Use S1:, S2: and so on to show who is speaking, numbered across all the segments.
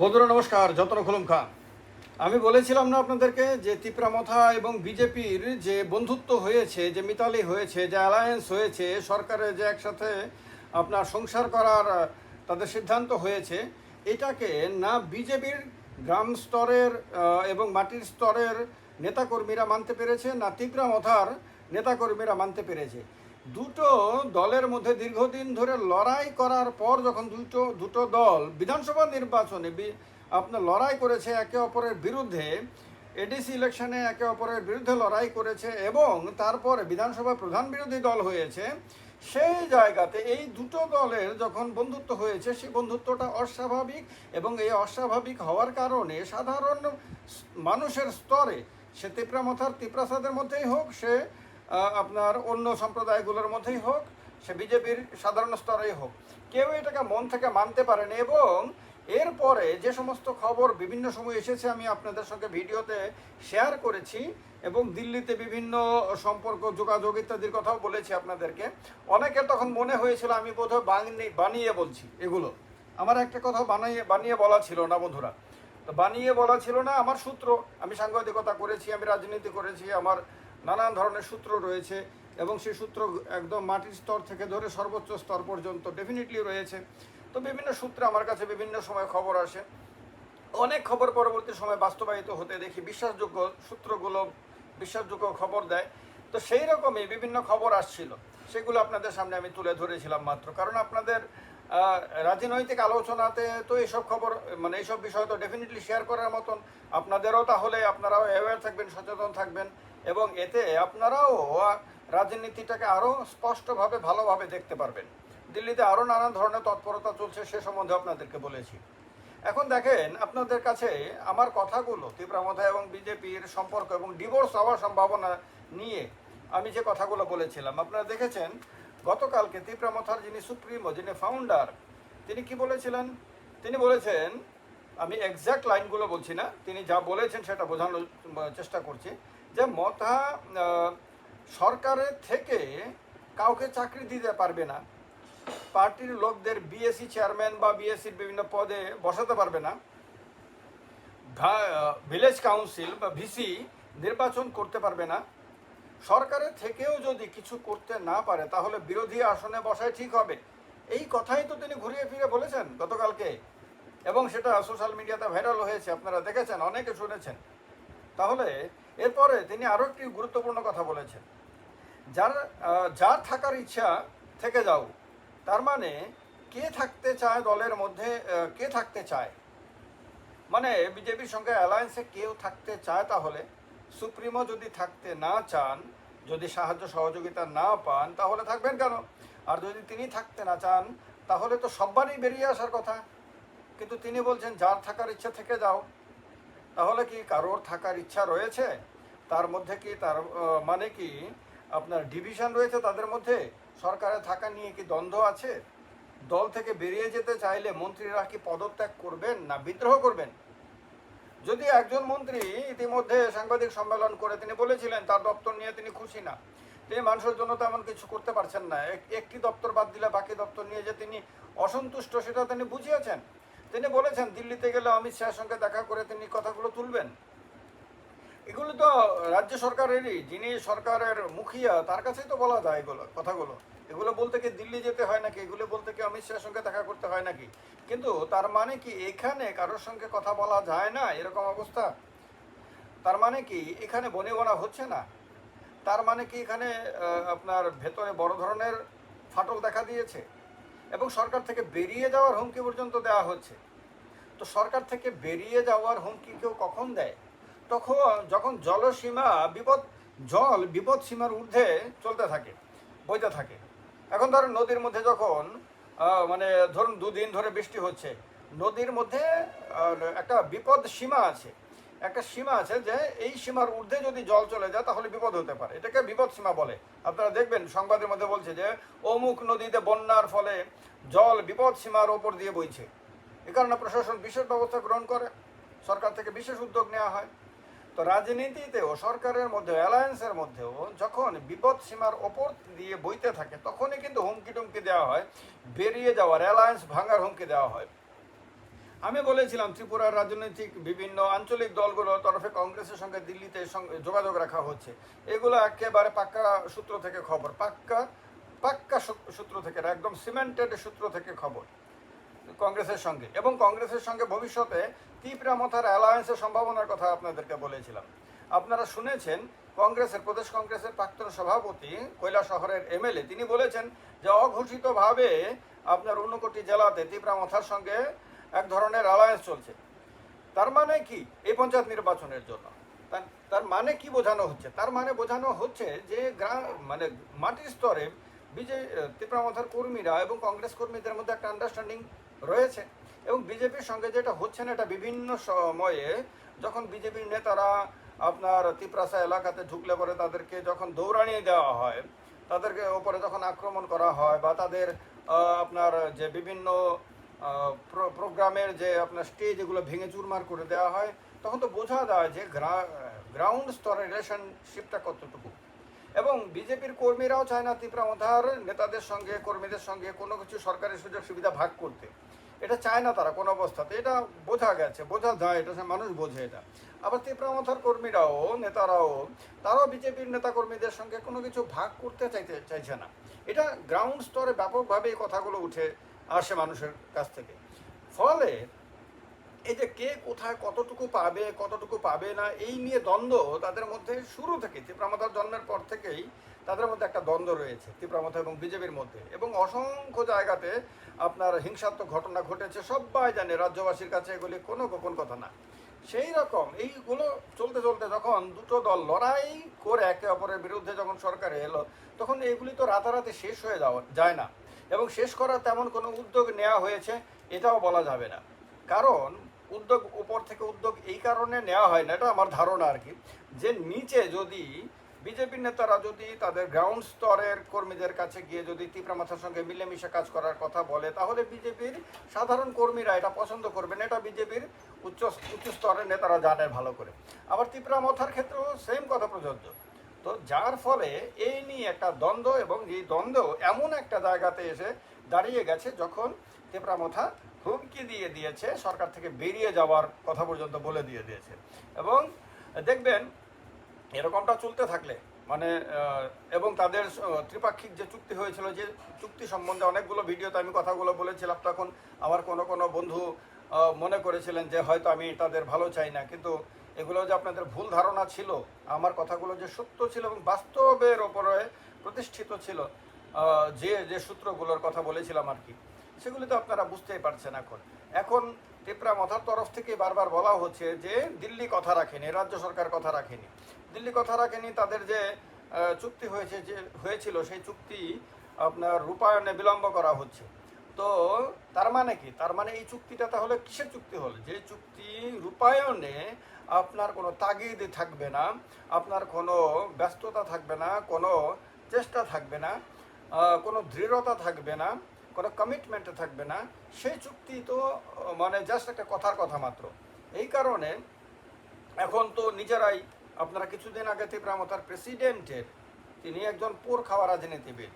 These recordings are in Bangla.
S1: বন্ধুরা, নমস্কার, যতন খুলুম খান। আমি বলেছিলাম না আপনাদেরকে যে তিপ্রামথা এবং বিজেপির যে বন্ধুত্ব হয়েছে, যে মিতালি হয়েছে, যে অ্যালায়েন্স হয়েছে, সরকারের যে একসাথে আপনার সংসার করার, তাদের সিদ্ধান্ত হয়েছে, এটাকে না বিজেপির গ্রাম স্তরের এবং মাটির স্তরের নেতাকর্মীরা মানতে পেরেছে, না তিপ্রামথার নেতাকর্মীরা মানতে পেরেছে। দুটো দলের মধ্যে দীর্ঘদিন ধরে লড়াই করার পর যখন দুটো দুটো দল বিধানসভা নির্বাচনে আপনার লড়াই করেছে একে অপরের বিরুদ্ধে এডিসি ইলেকশনে একে অপরের বিরুদ্ধে লড়াই করেছে এবং তারপরে বিধানসভা প্রধান বিরোধী দল হয়েছে, সেই জায়গাতে এই দুটো দলের যখন বন্ধুত্ব হয়েছে, সেই বন্ধুত্বটা অস্বাভাবিক এবং এই অস্বাভাবিক হওয়ার কারণে সাধারণ মানুষের স্তরে সে তিপ্রামথার তিপ্রাসাদের মধ্যেই হোক, সে আপনার অন্য সম্প্রদায়গুলোর মধ্যেই হোক, সে বিজেপির সাধারণ স্তরেই হোক, কেউ এটাকে মন থেকে মানতে পারেন এবং এরপরে যে সমস্ত খবর বিভিন্ন সময় এসেছে, আমি আপনাদের সঙ্গে ভিডিওতে শেয়ার করেছি এবং দিল্লিতে বিভিন্ন সম্পর্ক, যোগাযোগ ইত্যাদির কথাও বলেছি আপনাদেরকে। অনেকের তখন মনে হয়েছিল, আমি বোধহয় বানিয়ে বলছি এগুলো। আমার একটা কথা বানিয়ে বানিয়ে বলা ছিল না বন্ধুরা। তো বানিয়ে বলা ছিল না, আমার সূত্র, আমি সাংবাদিকতা করেছি, আমি রাজনীতি করেছি, আমার নানান ধরনের সূত্র রয়েছে এবং সেই সূত্র একদম মাটির স্তর থেকে ধরে সর্বোচ্চ স্তর পর্যন্ত ডেফিনেটলি রয়েছে। তো বিভিন্ন সূত্রে আমার কাছে বিভিন্ন সময় খবর আসে। অনেক খবর পরবর্তী সময় বাস্তবায়িত হতে দেখি, বিশ্বাসযোগ্য সূত্রগুলো বিশ্বাসযোগ্য খবর দেয়। তো সেই রকমই বিভিন্ন খবর আসছিল, সেগুলো আপনাদের সামনে আমি তুলে ধরেছিলাম মাত্র। কারণ আপনাদের রাজনৈতিক আলোচনাতে তো এইসব খবর মানে এইসব বিষয় তো ডেফিনেটলি শেয়ার করার মতন। আপনাদেরও তাহলে আপনারাও অ্যাওয়ার থাকবেন, সচেতন থাকবেন। এবং এতে আপনারাও রাজনীতিটাকে আরও স্পষ্টভাবে, ভালোভাবে দেখতে পারবেন। দিল্লিতে আরও নানান ধরনের তৎপরতা চলছে সে সম্বন্ধে আপনাদেরকে বলেছি। এখন দেখেন, আপনাদের কাছে আমার কথাগুলো তীব্রামথা এবং বিজেপির সম্পর্ক এবং ডিভোর্স হওয়ার সম্ভাবনা নিয়ে আমি যে কথাগুলো বলেছিলাম, আপনারা দেখেছেন? গতকালকে তীব্রামথার যিনি সুপ্রিমো, যিনি ফাউন্ডার তিনি কি বলেছিলেন? তিনি বলেছেন আমি এক্স্যাক্ট লাইনগুলো বলছি না, তিনি যা বলেছেন সেটা বোঝানোর চেষ্টা করছি, যে মতা সরকারের থেকে কাউকে চাকরি দিতে পারবে না। পার্টির লোকদের বিএসসি চেয়ারম্যান বা বিএসসির বিভিন্ন পদে বসাতে পারবে না। ভিলেজ কাউন্সিল বা ভিসি নির্বাচন করতে পারবে না। সরকারের থেকেও যদি কিছু করতে না পারে, তাহলে বিরোধী আসনে বসাই ঠিক হবে। এই কথাই তো তিনি ঘুরিয়ে ফিরে বলেছেন গতকালকে। এবং সেটা সোশ্যাল মিডিয়াতে ভাইরাল হয়েছে, আপনারা দেখেছেন, অনেকে শুনেছেন। তাহলে এরপরে তিনি আরও একটি গুরুত্বপূর্ণ কথা বলেছেন। যার যার থাকার ইচ্ছা থেকে যাও, তার মানে কে থাকতে চায় দলের মধ্যে কে থাকতে চায়? মানে বিজেপির সঙ্গে অ্যালায়েন্সে কেউ থাকতে চায় তাহলে? সুপ্রিমো যদি থাকতে না চান, যদি সাহায্য সহযোগিতা না পান, তাহলে থাকবেন কেন? আর যদি তিনি থাকতে না চান, তাহলে তো সব্বারই বেরিয়ে আসার কথা। কিন্তু তিনি বলছেন, যার থাকার ইচ্ছা থেকে যাও। তাহলে কি কারোর থাকার ইচ্ছা রয়েছে? তার মধ্যে কি তার মানে কি আপনার ডিভিশন রয়েছে তাদের মধ্যে? সরকারে থাকা নিয়ে কি দ্বন্দ্ব আছে? দল থেকে বেরিয়ে যেতে চাইলে মন্ত্রীরা কি পদত্যাগ করবেন না বিদ্রোহ করবেন? যদি একজন মন্ত্রী ইতিমধ্যে সাংবাদিক সম্মেলন করে তিনি বলেছিলেন, তার দপ্তর নিয়ে তিনি খুশি না। তিনি মানুষের জন্য তেমন কিছু করতে পারছেন না। এক- একটি দপ্তর বাদ দিলে বাকি দপ্তর নিয়ে যে তিনি অসন্তুষ্ট, সেটা তিনি বুঝিয়েছেন। তিনি বলেছেন, দিল্লিতে গেলে অমিত শাহের সঙ্গে দেখা করে তিনি কথাগুলো তুলবেন। এগুলো তো রাজ্য সরকারেরই, যিনি সরকারের মুখিয়া, তার কাছেই তো বলা যায় এগুলো, কথাগুলো। এগুলো বলতে কি দিল্লি যেতে হয় নাকি? এগুলো বলতে কি অমিত শাহের সঙ্গে দেখা করতে হয় নাকি? কিন্তু তার মানে কি এখানে কারোর সঙ্গে কথা বলা যায় না, এরকম অবস্থা? তার মানে কি এখানে বনে বনা হচ্ছে না? তার মানে কি এখানে আপনার ভেতরে বড় ধরনের ফাটল দেখা দিয়েছে? এবং সরকার থেকে বেরিয়ে যাওয়ার হুমকি পর্যন্ত দেওয়া হচ্ছে। তো সরকার থেকে বেরিয়ে যাওয়ার হুমকি কেউ কখন দেয়? তখন যখন জলসীমা বিপদ, জল বিপদ সীমার ঊর্ধ্বে চলতে থাকে, বইতে থাকে। এখন ধরুন নদীর মধ্যে যখন মানে ধরুন দুদিন ধরে বৃষ্টি হচ্ছে, নদীর মধ্যে একটা বিপদ সীমা আছে। একটা সীমা আছে যে এই সীমার ঊর্ধ্বে যদি জল চলে যায় তাহলে বিপদ হতে পারে। এটাকে বিপদ সীমা বলে। আপনারা দেখবেন, সংবাদের মধ্যে বলছে যে, অমুক নদীতে বন্যার ফলে জল বিপদ সীমার ওপর দিয়ে বইছে। এ কারণে প্রশাসন বিশেষ ব্যবস্থা গ্রহণ করে। সরকার থেকে বিশেষ উদ্যোগ নেওয়া হয়। তো রাজনীতিতেও, সরকারের মধ্যে, অ্যালায়েন্সের মধ্যেও যখন বিপদ সীমার ওপর দিয়ে বইতে থাকে, তখনই কিন্তু হুমকি টুমকি দেওয়া হয়। বেরিয়ে যাওয়ার অ্যালায়েন্স ভাঙার হুমকি দেওয়া হয়। আমি বলেছিলাম, ত্রিপুরার রাজনৈতিক বিভিন্ন আঞ্চলিক দলগুলোর তরফে কংগ্রেসের সঙ্গে দিল্লিতে যোগাযোগ রাখা হচ্ছে। এগুলো একেবারে পাক্কা সূত্র থেকে খবর, পাক্কা পাক্কা সূত্র থেকে একদম সিমেন্টেড সূত্র থেকে খবর কংগ্রেসের সঙ্গে। এবং কংগ্রেসের সঙ্গে ভবিষ্যতে তীব্রামথার অ্যালায়েন্সের সম্ভাবনার কথা আপনাদেরকে বলেছিলাম। আপনারা শুনেছেন, কংগ্রেসের, প্রদেশ কংগ্রেসের প্রাক্তন সভাপতি কৈলা শহরের এমএলএ, তিনি বলেছেন যে, অঘোষিতভাবে আপনার ঊনকোটি জেলাতে তীব্রামথার সঙ্গে এক ধরনের অ্যালায়েন্স চলছে। তার মানে কি? এই পঞ্চায়েত নির্বাচনের জন্য। তার- মানে কি বোঝানো হচ্ছে? তার মানে বোঝানো হচ্ছে যে গ্রাম মানে মাটির স্তরে বিজে তীব্রামথার কর্মীরা এবং কংগ্রেস কর্মীদের মধ্যে একটা আন্ডারস্ট্যান্ডিং রয়েছে এবং বিজেপির সঙ্গে যেটা হচ্ছে না, এটা বিভিন্ন সময়ে যখন বিজেপির নেতারা আপনার তিপ্রাসা এলাকাতে ঢুকলে পরে তাদেরকে যখন দৌড়ানিয়ে দেওয়া হয়, তাদেরকে ওপরে যখন আক্রমণ করা হয় বা তাদের আপনার যে বিভিন্ন প্রোগ্রামের যে আপনার স্টেজ এগুলো ভেঙে চুরমার করে দেওয়া হয়, তখন তো বোঝা যায় যে গ্রাউন্ড স্তরে রিলেশনশিপটা কতটুকু। এবং বিজেপির কর্মীরাও চায় না তীব্রামথার নেতাদের সঙ্গে, কর্মীদের সঙ্গে কোনো কিছু সরকারি সুযোগ সুবিধা ভাগ করতে। এটা চায় না তারা কোনো অবস্থাতে। এটা বোঝা গেছে, বোঝা যায়, এটা মানুষ বোঝে এটা। আবার তীব্রামথার কর্মীরাও, নেতারাও, তারাও বিজেপির নেতা কর্মীদের সঙ্গে কোনো কিছু ভাগ করতে চাইতে, চাইছে না। এটা গ্রাউন্ড স্তরে ব্যাপকভাবে এই কথাগুলো উঠে আসে মানুষের কাছ থেকে। ফলে এই যে কে কোথায় কতটুকু পাবে কতটুকু পাবে না, এই নিয়ে দ্বন্দ্ব তাদের মধ্যে শুরু থেকে তীব্রামথার জন্মের পর থেকেই তাদের মধ্যে একটা দ্বন্দ্ব রয়েছে তীব্রামথা এবং বিজেপির মধ্যে। এবং অসংখ্য জায়গাতে আপনার হিংসাত্মক ঘটনা ঘটেছে, সবাই জানে রাজ্যবাসীর কাছে এগুলি কোনো গোপন কথা না। সেই রকম এইগুলো চলতে চলতে যখন দুটো দল লড়াই করে একে অপরের বিরুদ্ধে যখন সরকারে এলো, তখন এইগুলি তো রাতারাতি শেষ হয়ে যাওয়া যায় না। এবং শেষ করার তেমন কোনো উদ্যোগ নেওয়া হয়েছে, এটাও বলা যাবে না। কারণ উদ্যোগ, উপর থেকে উদ্যোগ এই কারণে নেওয়া হয় না, এটা আমার ধারণা আর কি। যে নিচে যদি বিজেপি নেতারা যদি তাদের গ্রাউন্ড স্তরের কর্মীদের কাছে গিয়ে যদি তীব্রামাথার সঙ্গে মিলেমিশে কাজ করার কথা বলে, তাহলে বিজেপির সাধারণ কর্মীরা এটা পছন্দ করবেন। এটা বিজেপির উচ্চ উচ্চ স্তরের নেতারা জানেন ভালো করে। আবার তীব্রামথার ক্ষেত্রেও সেম কথা প্রযোজ্য। তো যার ফলে এই নিয়ে একটা দ্বন্দ্ব এবং এই দ্বন্দ্ব এমন একটা জায়গাতে এসে দাঁড়িয়ে গেছে যখন তেপরামথা হুমকি দিয়ে দিয়েছে, সরকার থেকে বেরিয়ে যাওয়ার কথা পর্যন্ত বলে দিয়ে দিয়েছে। এবং দেখবেন, এরকমটা চলতে থাকলে মানে এবং তাদের ত্রিপাক্ষিক যে চুক্তি হয়েছিল, যে চুক্তি সম্বন্ধে অনেকগুলো ভিডিওতে আমি কথাগুলো বলেছিলাম, তখন আমার কোনো কোনো বন্ধু মনে করেছিলেন যে হয়তো আমি তাদের ভালো চাই না। কিন্তু এগুলো যে আপনাদের ভুল ধারণা ছিল, আমার কথাগুলো যে সত্য ছিল এবং বাস্তবের ওপরে প্রতিষ্ঠিত ছিল যে যে সূত্রগুলোর কথা বলেছিলাম আর কি, সেগুলি তো আপনারা বুঝতেই পারছেন এখন। এখন টেপরা মাথার তরফ থেকে বারবার বলা হচ্ছে যে, দিল্লি কথা রাখেনি, রাজ্য সরকার কথা রাখেনি। দিল্লি কথা রাখেনি, তাদের যে চুক্তি হয়েছে যে, হয়েছিল, সেই চুক্তি আপনার রূপায়ণে বিলম্ব করা হচ্ছে। তো তার মানে কি? তার মানে এই চুক্তিটা তাহলে কিসের চুক্তি হলো? যে চুক্তি রূপায়ণে আপনার কোনো তাগিদ থাকবে না, আপনার কোনো ব্যস্ততা থাকবে না, কোনো চেষ্টা থাকবে না কোনো দৃঢ়তা থাকবে না, কোনো কমিটমেন্ট থাকবে না, সেই চুক্তি তো মানে জাস্ট একটা কথার কথা মাত্র। এই কারণে এখন তো নিজেরাই আপনারা কিছুদিন আগে ত্রিপুরামতার প্রেসিডেন্টের তিনি একজন পোর খাওয়া রাজনীতিবিদ।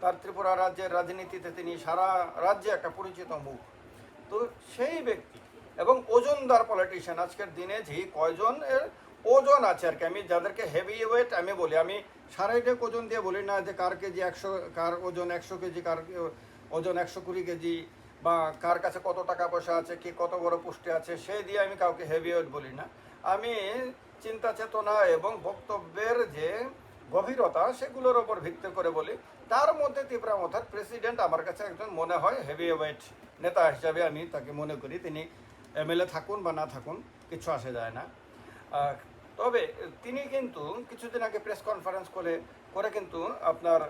S1: তার ত্রিপুরা রাজ্যের রাজনীতিতে তিনি সারা রাজ্যে একটা পরিচিত মুখ। তো সেই ব্যক্তি এবং ওজনদার পলিটিশিয়ান আজকের দিনে যে কয়জন এর ওজন আছে আর কি, আমি যাদেরকে হেভি ওয়েট আমি বলি, আমি শারীরিক ওজন দিয়ে বলি না যে কার কেজি একশো, কার ওজন একশো কেজি, কার ওজন একশো কুড়ি কেজি, বা কার কাছে কত টাকা পয়সা আছে, কি কত বড় পুষ্টি আছে সেই দিয়ে আমি কাউকে হেভি ওয়েট বলি না। আমি চিন্তা চেতনা এবং বক্তব্যের যে গভীরতা সেগুলোর ওপর ভিত্তি করে বলি। তার মধ্যে তীব্রামথার প্রেসিডেন্ট আমার কাছে একজন মনে হয় হেভি ওয়েট নেতা হিসাবে আমি তাকে মনে করি। তিনি এমএলএ থাকুন বা না থাকুন, কিছু আসে যায় না। তবে তিনি কিন্তু কিছুদিন আগে প্রেস কনফারেন্স করে করে কিন্তু আপনার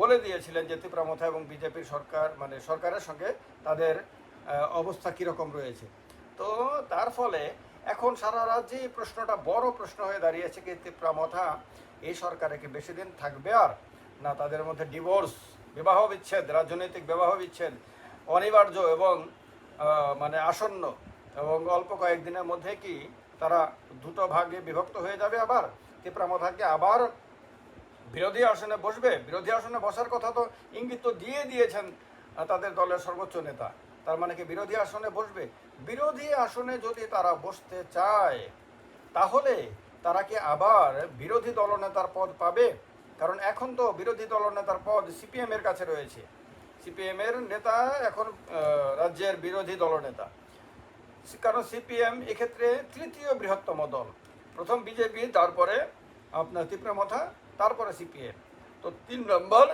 S1: বলে দিয়েছিলেন যে তীব্রামথা এবং বিজেপির সরকার মানে সরকারের সঙ্গে তাদের অবস্থা কীরকম রয়েছে। তো তার ফলে এখন সারা রাজ্যে প্রশ্নটা বড় প্রশ্ন হয়ে দাঁড়িয়েছে কি তীব্রামথা এই সরকারে কি বেশি দিন থাকবে আর? না তাদের মধ্যে ডিভোর্স বিবাহ বিচ্ছেদ, রাজনৈতিক বিবাহ বিচ্ছেদ, অনিবার্য এবং মানে আসন্ন এবং অল্প কয়েকদিনের মধ্যে কি তারা দুটো ভাগে বিভক্ত হয়ে যাবে আবার? তীব্রামথাকে আবার বিরোধী আসনে বসবে? বিরোধী আসনে বসার কথা তো ইঙ্গিত তো দিয়ে দিয়েছেন তাদের দলের সর্বোচ্চ নেতা। তার মানে কি বিরোধী আসনে বসবে? বিরোধী আসনে যদি তারা বসতে চায়, তাহলে তারা কি আবার বিরোধী দলনেতার পদ পাবে? কারণ এখন তো বিরোধী দলনেতার পদ সিপিএম এর কাছে রয়েছে। সিপিএম এর নেতা, এখন রাজ্যের বিরোধী দলনেতা। কারণ সিপিএম এক্ষেত্রে তৃতীয় বৃহত্তম দল। প্রথম বিজেপি, তারপরে আপনার তীব্রমথা তারপরে সিপিএম। তো তিন নম্বর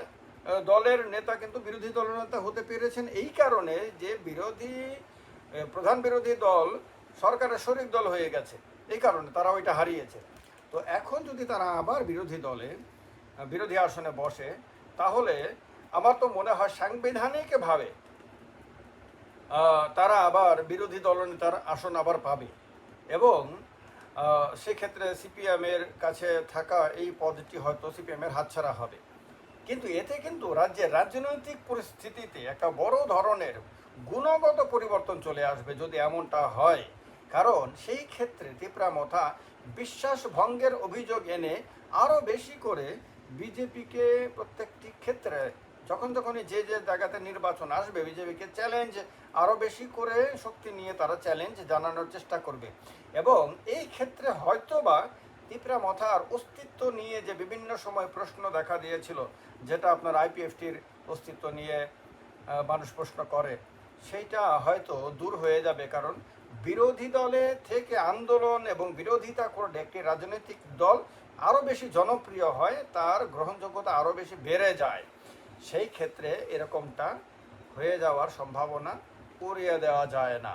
S1: দলের নেতা কিন্তু বিরোধী দলনেতা হতে পেরেছেন এই কারণে যে বিরোধী প্রধান বিরোধী দল সরকারের শরিক দল হয়ে গেছে, এই কারণে তারা ওইটা হারিয়েছে। তো এখন যদি তারা আবার বিরোধী দলে বিরোধী আসনে বসে, তাহলে আমার তো মনে হয় সাংবিধানিকভাবে তারা আবার বিরোধী দলনেতার আসন আবার পাবে। এবং সেক্ষেত্রে সিপিএমের কাছে থাকা এই পদটি হয়তো সিপিএমের হাতছাড়া হবে। কিন্তু এতে কিন্তু রাজ্যের রাজনৈতিক পরিস্থিতিতে একটা বড় ধরনের গুণগত পরিবর্তন চলে আসবে যদি এমনটা হয়। কারণ সেই ক্ষেত্রে তিপ্রামথা বিশ্বাস ভঙ্গের অভিযোগ এনে আরও বেশি করে বিজেপিকে প্রত্যেকটি ক্ষেত্রে যখন যখনই যে যে জায়গাতে নির্বাচন আসবে, বিজেপিকে চ্যালেঞ্জ আরও বেশি করে শক্তি নিয়ে তারা চ্যালেঞ্জ জানানোর চেষ্টা করবে। এবং এই ক্ষেত্রে হয়তোবা তিপ্রা মথার অস্তিত্ব নিয়ে যে বিভিন্ন সময় প্রশ্ন দেখা দিয়েছিল, যেটা আপনার আইপিএফটির অস্তিত্ব নিয়ে মানুষ প্রশ্ন করে, সেইটা হয়তো দূর হয়ে যাবে। কারণ বিরোধী দলে থেকে আন্দোলন এবং বিরোধিতা করলে একটি রাজনৈতিক দল আরও বেশি জনপ্রিয় হয়, তার গ্রহণযোগ্যতা আরও বেশি বেড়ে যায়। সেই ক্ষেত্রে এরকমটা হয়ে যাওয়ার সম্ভাবনা উড়িয়ে দেওয়া যায় না।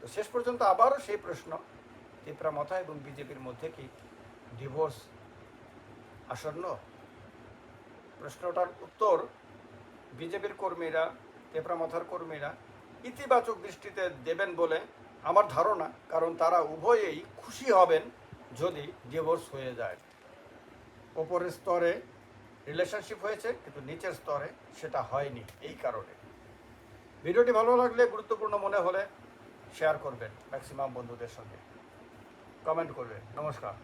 S1: তো শেষ পর্যন্ত আবারও সেই প্রশ্ন তিপ্রামথা এবং বিজেপির মধ্যে কি ডিভোর্স আসন্ন? প্রশ্নটার উত্তর, বিজেপির কর্মীরা তেপ্রামথার কর্মীরা ইতিবাচক দৃষ্টিতে দেবেন বলে আমার ধারণা, কারণ তারা উভয়েই খুশি হবেন যদি ডিভোর্স হয়ে যায়। ওপরের স্তরে রিলেশনশিপ হয়েছে, কিন্তু নিচের স্তরে সেটা হয়নি এই কারণে। ভিডিওটি ভালো লাগলে, গুরুত্বপূর্ণ মনে হলে শেয়ার করবেন ম্যাক্সিমাম বন্ধুদের সঙ্গে। কমেন্ট করবেন। নমস্কার।